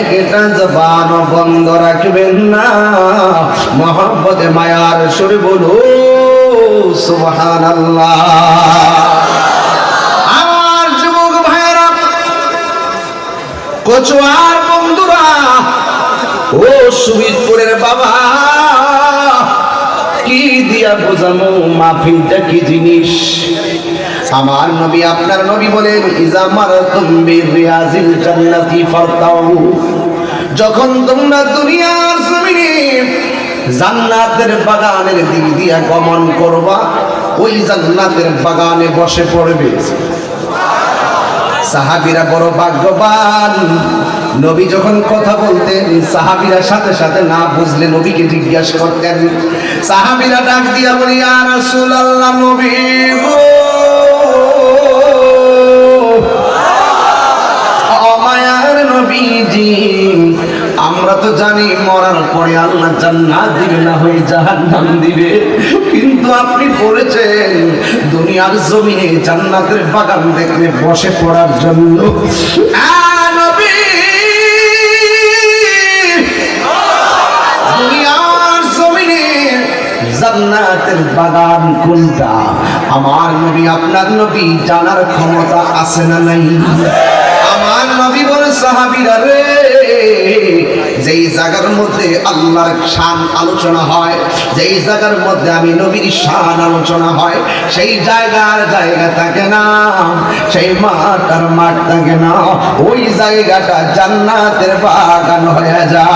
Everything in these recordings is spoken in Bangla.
একটা জবান বন্ধ রাখবেন না। মোহাম্মদে মায়ার সুরে বলো সুবহান আমার যুবক ভাইয়েরা, কচুয়ার বন্ধুরা, ও সুবিদপুরের বাবা, কি দিয়া বোঝানো মাফিলটা কি জিনিস? আমার নবী, আপনার নবী বলেন, ইজা মারাতুম বিরিয়াজিল জান্নাতি ফারতাউ। যখন তোমরা দুনিয়ার জমিনে জান্নাতের বাগানের দিক দিয়া গমন করবা, ওই জান্নাতের বাগানে বসে পড়বে। সাহাবিরা বড় ভাগ্যবান। নবী যখন কথা বলতেন, সাহাবিরা সাথে সাথে না বুঝলে নবীকে জিজ্ঞাসা করতেন। সাহাবিরা ডাক দিয়া বলি আর নবী তো জানি মরার পরে আল্লাহ জান্নাত দিবে না হয়ে জাহান্নাম দিবে। কিন্তু আপনি বলেছেন, দুনিয়ার জমিনে জান্নাতের বাগান দেখলে বসে পড়ার জন্য। জমিনে জান্নাতের বাগান কোনটা? আমার নবী, আপনার নবী জানার ক্ষমতা আছে না নাই? আমার নবী বলে, সাহাবীরা রে যেই জায়গার মধ্যে আল্লাহর শান আলোচনা হয় যেই জায়গার মধ্যে আমি নবীর শান আলোচনা হয় সেই জায়গার জায়গা থাকে না সেই মাঠ মাঠ থাকে না ওই জায়গাটা জান্নাতের বাগান হয়ে যায়।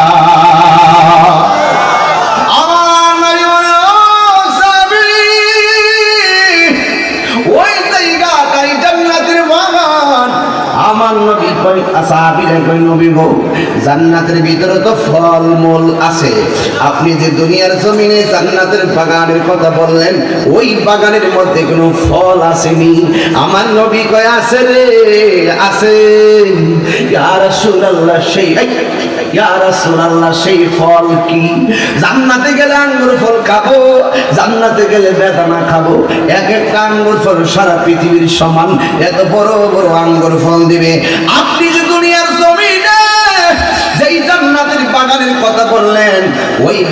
আমার নবী বলে, "ও সাহাবী, ওই জায়গাটাই জান্নাতের বাগান। আমার নবী কই সাহাবীরা কই নবী গো জান্নাতের ভিতরে তো ফল মূল আছে। আপনি যে দুনিয়ার জমিনে জান্নাতের বাগানের কথা বললেন, ওই বাগানের মধ্যে কোনো ফল আসেনি। আমার নবী কয়, আছে রে, আছে। ইয়া রাসূলুল্লাহ, সেই সেই ফল কি? জান্নাতে গেলে আঙ্গুর ফল খাব, জান্নাতে গেলে বেদানা খাব। এক একটা আঙ্গুর ফল সারা পৃথিবীর সমান, এত বড় বড় আঙ্গুর ফল দিবে। আপনি যে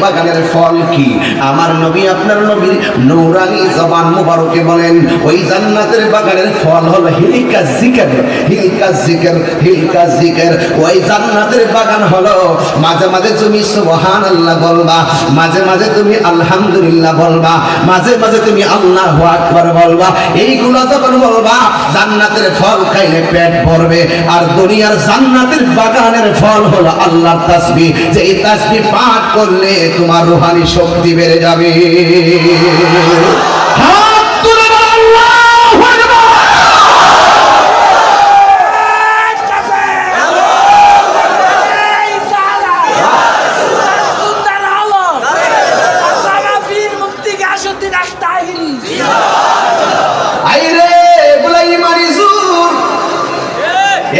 বাগানের ফল কি? আমার নবী আপনার নবীর নৌরানি জবান মুবারকে বলেন, ওই জান্নাতের বাগানের ফল হলো হিলকা জিকের হিলকা জিকের হিলকা জিকের। ওই জান্নাতের বাগান হলো, মাঝে মাঝে তুমি সুবহানাল্লাহ বলবা, মাঝে মাঝে তুমি আলহামদুলিল্লাহ বলবা, মাঝে মাঝে তুমি আল্লাহু আকবার বলবা। এইগুলো যখন বলবা, জান্নাতের ফল খাইলে পেট ভরবে, আর দুনিয়ার জান্নাতের বাগানের ফল হলো আল্লাহর তাসবিহ। যে এই তাসবিহ পাঠ করলে তোমার রূহানি শক্তি বেড়ে যাবে।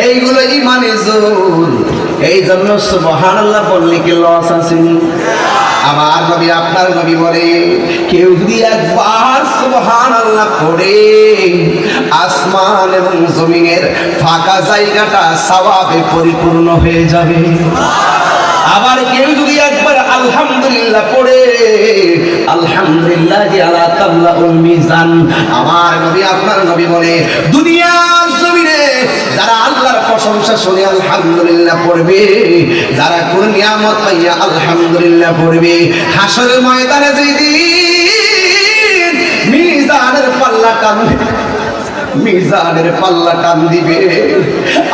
এইগুলো ইমানি জোর এই জন্য সুবহানাল্লাহ বললে কি লস আছে? আমার নবী, আপনার নবী বলে, কেউ যদি একবার সুবহানাল্লাহ পড়ে, আসমান এবং জমিনের ফাঁকা জায়গাটা সওয়াবে পরিপূর্ণ হয়ে যাবে। আবার কেউ যদি একবার আলহামদুলিল্লাহ পড়ে, আলহামদুলিল্লাহ যে আলা তাল্লাহুল মিজান, আমার নবী, আপনার নবী বলে, দুনিয়ার জমিনে যারা আল্লাহর প্রশংসা শুনে আলহামদুলিল্লাহ পড়বে। যারা কোন নিয়ামত পাইয়া আলহামদুলিল্লাহ পড়বে। হাসরের ময়দানে যেই মিজানের পাল্লা টানবে মিজানের পাল্লা টান দিবে।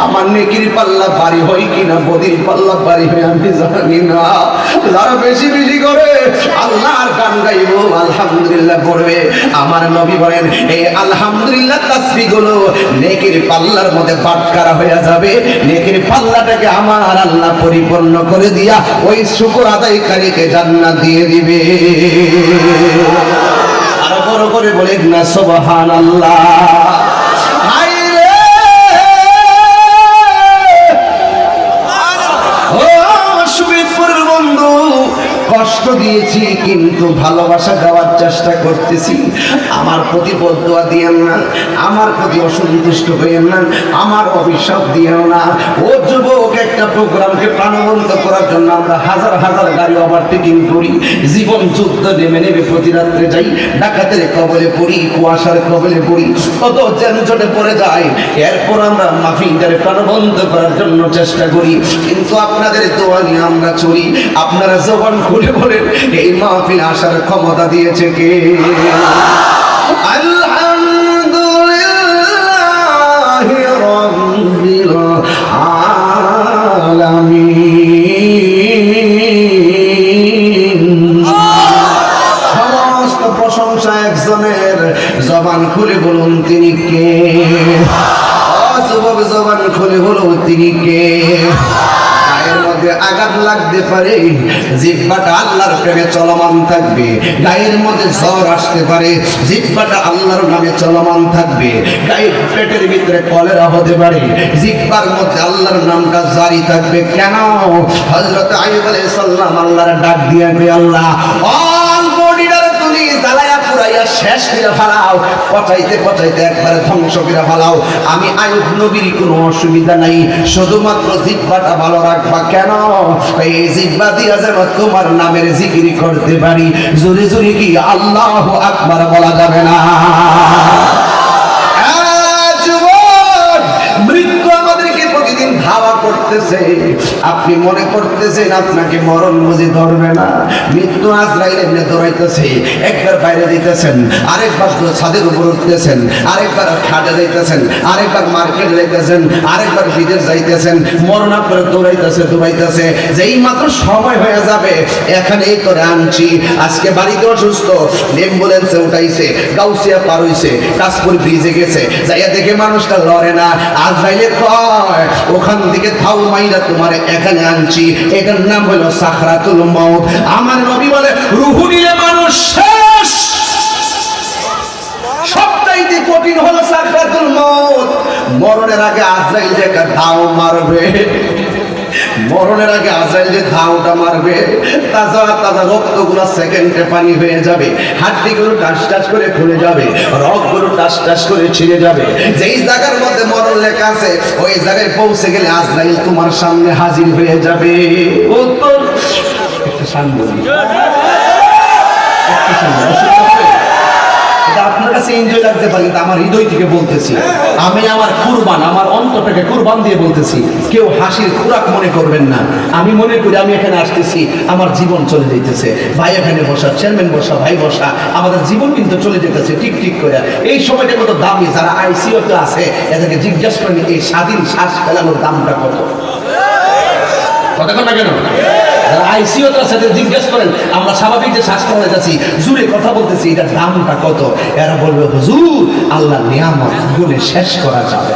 আমার নেকির পাল্লা বাড়ি হয় কিনা, বদির পাল্লা বাড়ি হয় আমি জানি না। যারা বেশি বেশি করে আল্লাহর গান গাইব, আলহামদুলিল্লাহ পড়বে আমার নবী বলেন এই আলহামদুলিল্লাহ তাসবি গুলো নেকির পাল্লার মধ্যে বাটকারা হয়ে যাবে। নেকির পাল্লাটাকে আমার আল্লাহ পরিপূর্ণ করে দিয়া ওই শুকর আদায়কারীকে জান্নাত দিয়ে দিবে। আরও বড় করে বলে না সোবহান কিন্তু ভালোবাসা দেওয়ার চেষ্টা করতেছি। আমার প্রতি বদুয়া দিয়েন না, আমার প্রতি অসন্তুষ্ট হইয়েন না, আমার অভিশাপ দিয়েও না। ও যুবক, একটা প্রোগ্রামকে প্রাণবন্ত করার জন্য আমরা হাজার হাজার গাড়ি ওভারটেকিং করি। জীবন যুদ্ধ নেমে নেমে প্রতি রাত্রে যাই, ডাকাতের কবলে পড়ি, কুয়াশার কবলে পড়ি। কত জ্যানজটে পড়ে যায়। এরপর আমরা মাফিনটারে প্রাণবন্ত করার জন্য চেষ্টা করি। কিন্তু আপনাদের দোয়া নিয়ে আমরা চলি। আপনারা জবান খুলে বলেন, এই মাহফিল আসার ক্ষমতা দিয়েছে কে আলহামদুলিল্লাহ রাব্বিল আলামিন। সমস্ত প্রশংসা একজনের, জবান খুলে বলুন তিনি কে? যুবক, জবান খুলে বলুন তিনি কে? গায়ের মধ্যে আঘাত লাগতে পারে, জিব্বাটা আল্লাহর প্রেমে চলমান থাকবে, গায়ের মধ্যে জ্বর আসতে পারে, জিব্বাটা আল্লাহর নামে চলমান থাকবে, গায়ের পেটের ভিতরে কলেরা হতে পারে, জিব্বার মধ্যে আল্লাহর নামটা জারি থাকবে। কেন? হযরত আইয়ুব আলাইহিস আল্লাহর ডাক দিয়ে আল্লাহ অল তুমি জ্বালায়া শেষ ফেলাও, পচাইতে পচাইতে একবারে ধ্বংস করে ফেলাও। আমি আয়ুব নবীর কোনো অসুবিধা নাই, শুধুমাত্র জিব্বাটা ভালো রাখবা। কেন? এই জিব্বা দিয়া যেন তোমার নামের জিকিরি করতে পারি। জোরে জোরে কি আল্লাহ আকবার বলা যাবে না? ধাওয়া আপনি মনে করতেছেন আপনাকে মরণ বুঝি ধরবে না। মৃত্যু আজরাইল এমনি দৌড়াইতেছে একবার বাইরে দিতেছেন আরেকবার তো ছাদের উপর উঠতেছেন, আরেকবার খাটে যাইতেছেন, আরেকবার মার্কেটে যাইতেছেন, আরেকবার বিদেশ যাইতেছেন মরণ আপনার দৌড়াইতেছে দৌড়াইতেছে। যেই মাত্র সময় হয়ে যাবে এখানে এই করে আনছি আজকে বাড়িতে অসুস্থ, অ্যাম্বুলেন্সে উঠাইছে, গাউসিয়া পার হইছে কাশপুর ব্রিজে গেছে। যাইয়া দেখে মানুষটা লড়ে না। আজরাইলে কয়, ওখান থেকে থাউ মাইরা তোমার এখানে আনছি। এটার নাম হলো সাখরাতুল মউত। আমার নবী বলে, রুহু নিলে মানুষ শেষ। সবটাইতে কঠিন হলো সাখরাতুল মউত। মরণের আগে আজরাইল যে ধাও মারবে। মরণের আগে আজরাইল যে ধাওটা মারবে তাজা তাজা রক্তগুলো সেকেন্ডে পানি হয়ে যাবে। হাড্ডিগুলো টাস টাস করে খুলে যাবে রক্তগুলো টাস টাস করে ছিঁড়ে যাবে। যেই জায়গার মধ্যে মরণ লেখা আছে ওই জায়গায় পৌঁছে গেলে আজরাইল তোমার সামনে হাজির হয়ে যাবে। উত্তর। একটা শান্ত একটা আপনার কাছে এনজয় লাগতে পারে, কিন্তু আমার হৃদয় থেকে বলতেছি, আমি আমার কুরবান, আমার অন্তরটাকে কুরবান দিয়ে বলতেছি, কেউ হাসির খোরাক মনে করবেন না। আমি মনে করি আমি এখানে আসতেছি, আমার জীবন চলে যাইতেছে। ভাই এখানে বসা চেয়ারম্যান বসা, ভাই বসা, আমাদের জীবন কিন্তু চলে যেতেছে ঠিক ঠিক করে। এই সময়টা কত দামি, যারা আইসিওতে আছে, এদেরকে জিজ্ঞাসা করেন, এই স্বাধীন শ্বাস ফেলানোর দামটা কত? কথা কেন? যারা সাথে জিজ্ঞেস করেন, আমরা স্বাভাবিক যে শ্বাস করে যাচ্ছি জুড়ে কথা বলতেছি, এটার দামটা কত? এরা বলবে, হুজুর আল্লাহ নিয়ামত বলে শেষ করা যাবে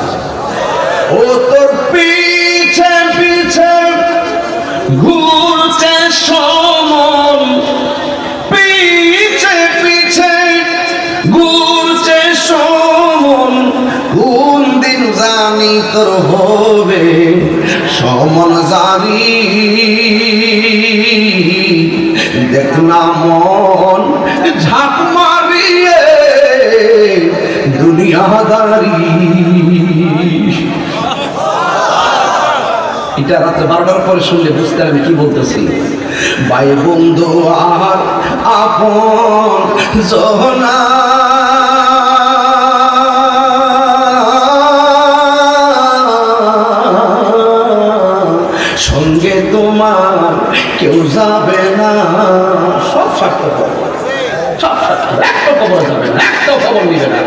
ও তোর পিছে পিছে, ঘুরছে সমন জানি তোর হবে সমন জানি। দেখ না মন ঝাঁক মারিয়ে দুনিয়াদারি এটা রাত্রে বারোটার পরে শুনলে বুঝতে আমি কি বলতেছি। ভাই বন্ধু আর আপন জহনা। তোমার কেউ যাবে না। সব সব একটা খবর যাবে না একটা খবর নিবে না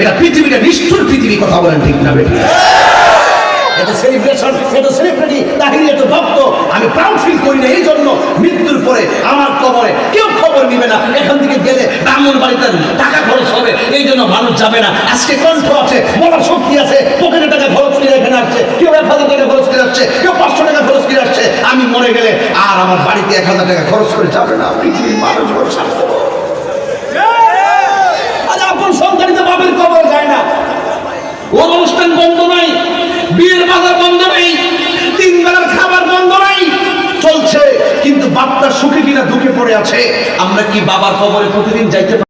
এটা পৃথিবীটা নিষ্ঠুর আমি প্রাউড ফিল করি না এই জন্য মৃত্যুর পরে আমার কবরে কেউ খবর নিবে না। এখান থেকে গেলে আমুর বাড়িতে টাকা খরচ হবে, এই জন্য মানুষ যাবে না। আজকে কণ্ঠ আছে, বলার শক্তি আছে, পকেটে টাকা খরচ করে এখানে আসছে, কেউ এক হাজার টাকা খরচ করে আসছে, কেউ পাঁচশো টাকা খরচ করে আসছে। আমি মরে গেলে আর আমার বাড়িতে এক হাজার টাকা খরচ করে যাবে না পৃথিবীর মানুষ আপন সন্তান কবর যায় না। ওর অনুষ্ঠান বন্ধ নাই, বিয়ের বাজার বন্ধ নেই। কবর বাপটা সুখে কিনা দুঃখে পড়ে আছে আমরা কি বাবার কবরে প্রতিদিন যাইতে?